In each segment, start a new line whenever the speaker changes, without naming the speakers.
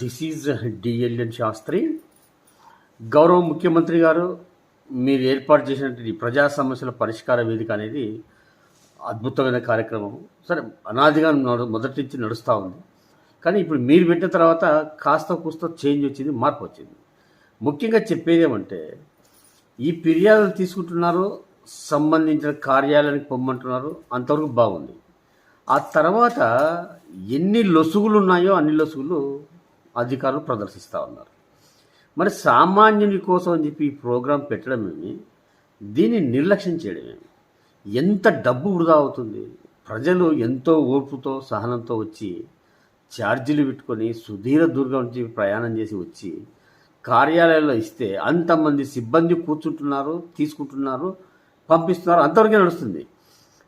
This is డిఎల్ఎన్ Sastry. గౌరవ ముఖ్యమంత్రి గారు మీరు ఏర్పాటు చేసినటువంటి ఈ ప్రజా సమస్యల పరిష్కార వేదిక అనేది అద్భుతమైన కార్యక్రమం. సరే అనాదిగా మొదటి నుంచి నడుస్తూ ఉంది. కానీ ఇప్పుడు మీరు పెట్టిన తర్వాత కాస్త కూస్త చేంజ్ వచ్చింది మార్పు వచ్చింది. ముఖ్యంగా చెప్పేది ఏమంటే ఈ ఫిర్యాదులు తీసుకుంటున్నారు సంబంధించిన కార్యాలయానికి పొమ్మంటున్నారు అంతవరకు బాగుంది. ఆ తర్వాత ఎన్ని లొసుగులు ఉన్నాయో అన్ని లొసుగులు అధికారులు ప్రదర్శిస్తూ ఉన్నారు. మరి సామాన్యుని కోసం అని చెప్పి ఈ ప్రోగ్రాం పెట్టడమేమి దీన్ని నిర్లక్ష్యం చేయడమేమి ఎంత డబ్బు వృధా అవుతుంది? ప్రజలు ఎంతో ఓర్పుతో సహనంతో వచ్చి ఛార్జీలు పెట్టుకొని సుధీర దుర్గం నుంచి ప్రయాణం చేసి వచ్చి కార్యాలయాల్లో ఇస్తే అంతమంది సిబ్బంది కూర్చుంటున్నారు తీసుకుంటున్నారు పంపిస్తున్నారు అంతవరకే నడుస్తుంది.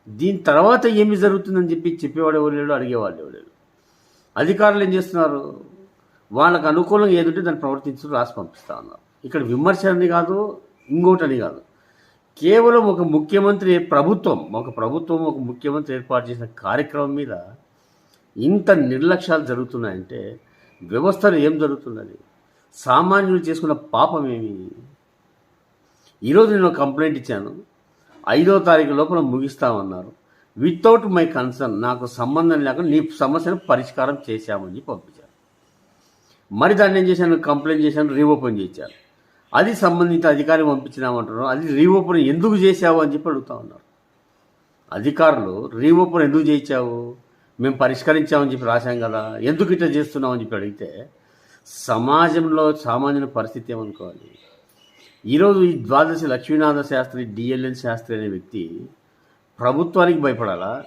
దీని తర్వాత ఏమి జరుగుతుందని చెప్పి చెప్పేవాడు ఎవరు లేడు అడిగేవాళ్ళు ఎవరు లేడు అధికారులు ఏం చేస్తున్నారు? వాళ్ళకు అనుకూలంగా ఏదుంటే దాన్ని ప్రవర్తించడం రాసి పంపిస్తా ఉన్నారు ఇక్కడ విమర్శ అని కాదు ఇంకోటని కాదు. కేవలం ఒక ముఖ్యమంత్రి ప్రభుత్వం ఒక ప్రభుత్వం ఒక ముఖ్యమంత్రి ఏర్పాటు చేసిన కార్యక్రమం మీద ఇంత నిర్లక్ష్యాలు జరుగుతున్నాయంటే వ్యవస్థలో ఏం జరుగుతున్నది? సామాన్యులు చేసుకున్న పాపం ఏమి? ఈరోజు నేను కంప్లైంట్ ఇచ్చాను. ఐదో తారీఖు లోపల ముగిస్తామన్నారు. వితౌట్ మై కన్సర్న్ నాకు సంబంధం లేకుండా నీ సమస్యను పరిష్కారం చేశామని పంపించారు. మరి దాన్ని ఏం చేశాను? కంప్లైంట్ చేశాను రీఓపెన్ చేశాను. అది సంబంధిత అధికారి పంపించినామంటున్నారు అది రీఓపెన్ ఎందుకు చేశావు అని చెప్పి అడుగుతా ఉన్నారు. అధికారులు రీఓపెన్ ఎందుకు చేయించావు? మేము పరిష్కరించామని చెప్పి రాశాం కదా ఎందుకు ఇట్లా చేస్తున్నామని చెప్పి అడిగితే సమాజంలో సామాన్యుల పరిస్థితి ఏమనుకోవాలి? ఈరోజు ఈ ద్వాదశి లక్ష్మీనాథ శాస్త్రి డిఎల్ఎన్ శాస్త్రి అనే వ్యక్తి ప్రభుత్వానికి భయపడాలా?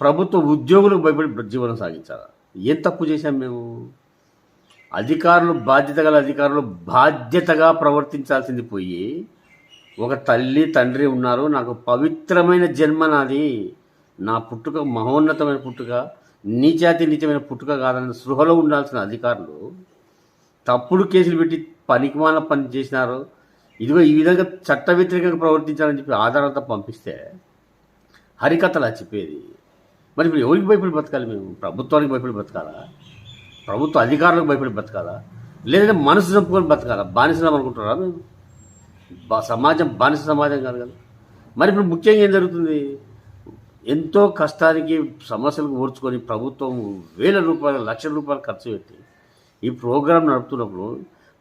ప్రభుత్వ ఉద్యోగులకు భయపడి జీవనం సాగించాలా? ఏం తప్పు చేశాం మేము? అధికారులు బాధ్యత గల అధికారులు బాధ్యతగా ప్రవర్తించాల్సింది పోయి ఒక తల్లి తండ్రి ఉన్నారు నాకు పవిత్రమైన జన్మ నాది నా పుట్టుక మహోన్నతమైన పుట్టుక నీచాతి నీచమైన పుట్టుక కాదని సృహలో ఉండాల్సిన అధికారులు తప్పుడు కేసులు పెట్టి పనికిమాల పని చేసినారు. ఇదిగో ఈ విధంగా చట్ట వ్యతిరేకంగా ప్రవర్తించాలని చెప్పి ఆధారంతో పంపిస్తే హరికథలా చెప్పేది. మరి ఇప్పుడు ఎవరికి భయపడి బతకాలి మేము? ప్రభుత్వానికి భయపడి బతకాలా? ప్రభుత్వ అధికారులకు భయపడి బతకాలా? లేదంటే మనసు చంపుకొని బతకాలా? బానిసలం అనుకుంటారా మేము సమాజం బానిస సమాజం కాదు కదా. మరి ఇప్పుడు ముఖ్యంగా ఏం జరుగుతుంది? ఎంతో కష్టానికి సమస్యలకు ఓర్చుకొని ప్రభుత్వం వేల రూపాయలు లక్షల రూపాయలు ఖర్చు పెట్టి ఈ ప్రోగ్రాం నడుపుతున్నప్పుడు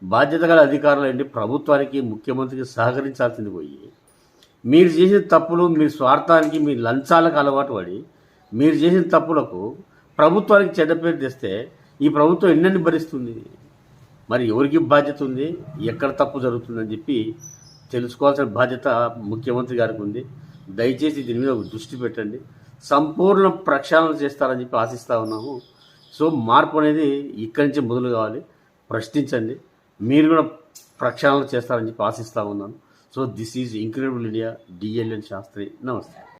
బాధ్యత గల అధికారులు ఏంటి? ప్రభుత్వానికి ముఖ్యమంత్రికి సహకరించాల్సింది పోయి మీరు చేసిన తప్పులు మీ స్వార్థానికి మీ లంచాలకు అలవాటు పడి మీరు చేసిన తప్పులకు ప్రభుత్వానికి చెడ్డ పేరు తెస్తే ఈ ప్రభుత్వం ఎన్నెన్ని భరిస్తుంది? మరి ఎవరికి బాధ్యత ఉంది? ఎక్కడ తప్పు జరుగుతుందని చెప్పి తెలుసుకోవాల్సిన బాధ్యత ముఖ్యమంత్రి గారికి ఉంది. దయచేసి దీని మీద దృష్టి పెట్టండి. సంపూర్ణ ప్రక్షాళన చేస్తారని చెప్పి ఆశిస్తూ ఉన్నాము. సో మార్పు అనేది ఇక్కడి నుంచి మొదలు కావాలి. ప్రశ్నించండి. మీరు కూడా ప్రక్షాళన చేస్తారని చెప్పి ఆశిస్తూ ఉన్నాను. So this is incredible India DLN Shastri. నమస్తే.